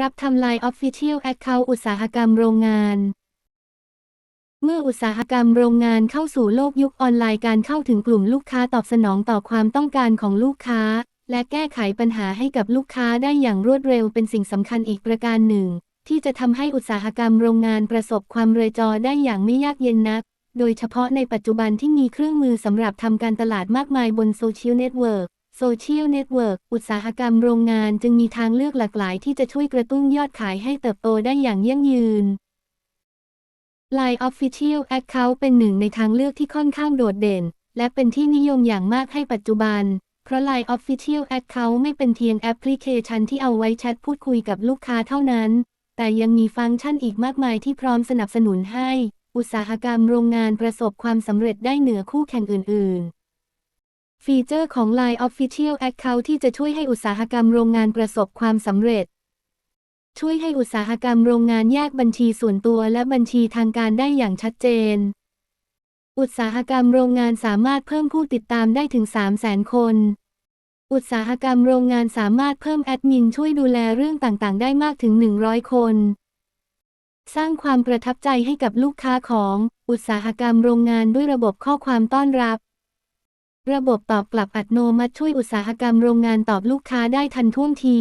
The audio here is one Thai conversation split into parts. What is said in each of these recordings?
รับทำลาย Official Account อุตสาหกรรมโรงงาน เมื่ออุตสาหกรรมโรงงานเข้าสู่โลกยุคออนไลน์การเข้าถึงกลุ่มลูกค้าตอบสนองต่อความต้องการของลูกค้า และแก้ไขปัญหาให้กับลูกค้าได้อย่างรวดเร็วเป็นสิ่งสำคัญอีกประการหนึ่ง ที่จะทำให้อุตสาหกรรมโรงงานประสบความเรยจอได้อย่างไม่ยากเย็นนัก โดยเฉพาะในปัจจุบันที่มีเครื่องมือสำหรับทำการตลาดมากมายบนโซเชียลเน็ตเวิร์ก โซเชียลเน็ตเวิร์กอุตสาหกรรมโรงงานจึงมีทางเลือกหลากหลายที่จะช่วยกระตุ้นยอดขายให้เติบโตได้อย่างยั่งยืน Line Official Account เป็นหนึ่งในทางเลือกที่ค่อนข้างโดดเด่น และเป็นที่นิยมอย่างมากให้ปัจจุบัน เพราะ Line Official Account ไม่เป็นเพียงแอปพลิเคชันที่เอาไว้แชทพูดคุยกับลูกค้าเท่านั้น แต่ยังมีฟังก์ชันอีกมากมายที่พร้อมสนับสนุนให้ อุตสาหกรรมโรงงานประสบความสำเร็จได้เหนือคู่แข่งอื่น ๆ ฟีเจอร์ของ Line Official Account ที่จะช่วยให้อุตสาหกรรมโรงงานประสบความสำเร็จ ช่วยให้อุตสาหกรรมโรงงานแยกบัญชีส่วนตัวและบัญชีทางการได้อย่างชัดเจน อุตสาหกรรมโรงงานสามารถเพิ่มผู้ติดตามได้ถึง 300,000 คน อุตสาหกรรมโรงงานสามารถเพิ่มแอดมินช่วยดูแลเรื่องต่างๆ ได้มากถึง 100 คน สร้างความประทับใจให้กับลูกค้าของอุตสาหกรรมโรงงานด้วยระบบข้อความต้อนรับ ระบบตอบกลับอัตโนมัติช่วยอุตสาหกรรมโรงงานตอบลูกค้าได้ทันท่วงที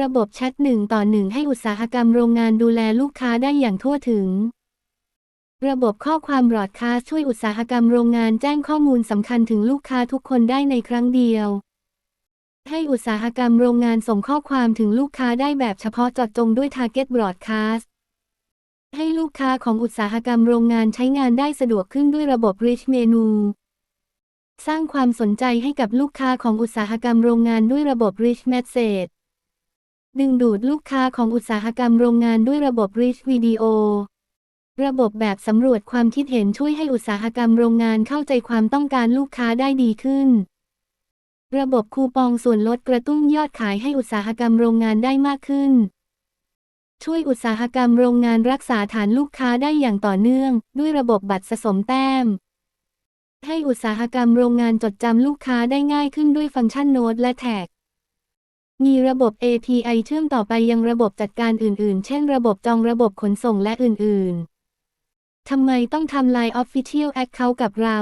ระบบแชทหนึ่งต่อหนึ่งให้อุตสาหกรรมโรงงานดูแลลูกค้าได้อย่างทั่วถึง ระบบข้อความบรอดคาสช่วยอุตสาหกรรมโรงงานแจ้งข้อมูลสำคัญถึงลูกค้าทุกคนได้ในครั้งเดียว ให้อุตสาหกรรมโรงงานส่งข้อความถึงลูกค้าได้แบบเฉพาะเจาะจงด้วย Target Broadcast ให้ลูกค้าของอุตสาหกรรมโรงงานใช้งานได้สะดวกขึ้นด้วยระบบ Rich Menu สร้างความสนใจให้กับลูกค้าของอุตสาหกรรมโรงงานด้วยระบบ Rich Message ดึงดูดลูกค้าของอุตสาหกรรมโรงงานด้วยระบบ Rich Video ระบบแบบสำรวจความคิดเห็นช่วยให้อุตสาหกรรมโรงงานเข้าใจความต้องการลูกค้าได้ดีขึ้น ระบบคูปองส่วนลดกระตุ้นยอดขายให้อุตสาหกรรมโรงงานได้มากขึ้น ช่วยอุตสาหกรรมโรงงานรักษาฐานลูกค้าได้อย่างต่อเนื่อง ด้วยระบบบัตรสะสมแต้ม ให้อุตสาหกรรมโรงงานจดจำลูกค้าได้ง่ายขึ้นด้วยฟังก์ชันโน้ตและแท็ก มีระบบ API เชื่อมต่อไปยังระบบจัดการอื่นๆ เช่นระบบจองระบบขนส่งและอื่นๆ ทำไมต้องทำ Line Official Account กับเรา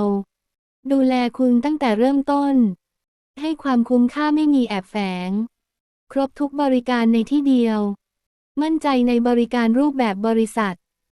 ดูแลคุณตั้งแต่เริ่มต้น ให้ความคุ้มค่าไม่มีแอบแฝง ครบทุกบริการในที่เดียว มั่นใจในบริการรูปแบบบริษัท